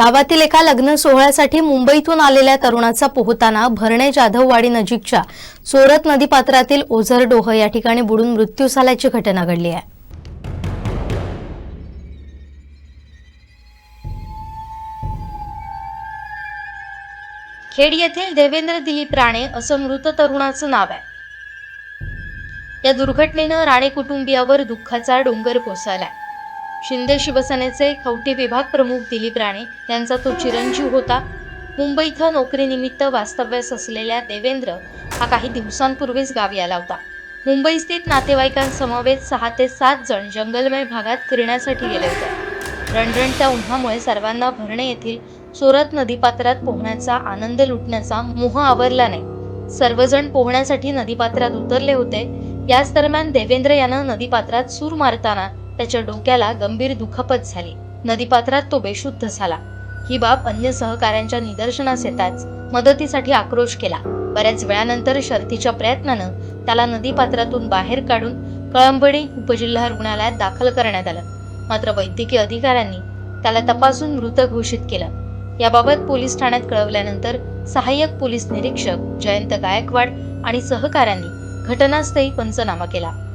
गावातील एका लग्न सोहळ्यासाठी मुंबईतून आलेल्या तरुणाचा पोहताना भरणे जाधववाडी नजीकच्या चोरत नदीपात्रातील ओझरडोह या ठिकाणी बुडून मृत्यू झाल्याची घटना घडली आहे. खेड येथील देवेंद्र दिलीप राणे असं मृत तरुणाचं नाव आहे. या दुर्घटनेनं राणे कुटुंबियावर दुःखाचा डोंगर कोसळलाय. शिंदे शिवसेनेचे खवटी विभाग प्रमुख दिलीप राणे यांचा तो चिरंजीव होता. मुंबई इथं नोकरीनिमित्त वास्तव्यास असलेल्या देवेंद्र हा काही दिवसांपूर्वीच गावी आला होता. मुंबई स्थित नातेवाईकांसमवेत सहा ते सात जण जंगलमय भागात फिरण्यासाठी गेले होते. रणरणत्या उन्हामुळे सर्वांना भरणे येथील सोरत नदीपात्रात पोहण्याचा आनंद लुटण्याचा मोह आवरला नाही. सर्वजण पोहण्यासाठी नदीपात्रात उतरले होते. याच दरम्यान देवेंद्र यानं नदीपात्रात सूर मारताना त्याच्या डोक्याला गंभीर दुखापत झाली. नदीपात्रात तो बेशुद्ध झाला. ही बाब अन्य सहकाऱ्यांच्या निदर्शनास येताच मदतीसाठी आक्रोश केला. बऱ्याच वेळानंतर शर्थीच्या प्रयत्नानं त्याला नदीपात्रातून बाहेर काढून कळंबडी उपजिल्हा रुग्णालयात दाखल करण्यात आलं. मात्र वैद्यकीय अधिकाऱ्यांनी त्याला तपासून मृत घोषित केलं. याबाबत पोलीस ठाण्यात कळवल्यानंतर सहाय्यक पोलीस निरीक्षक जयंत गायकवाड आणि सहकाऱ्यांनी घटनास्थळी पंचनामा केला.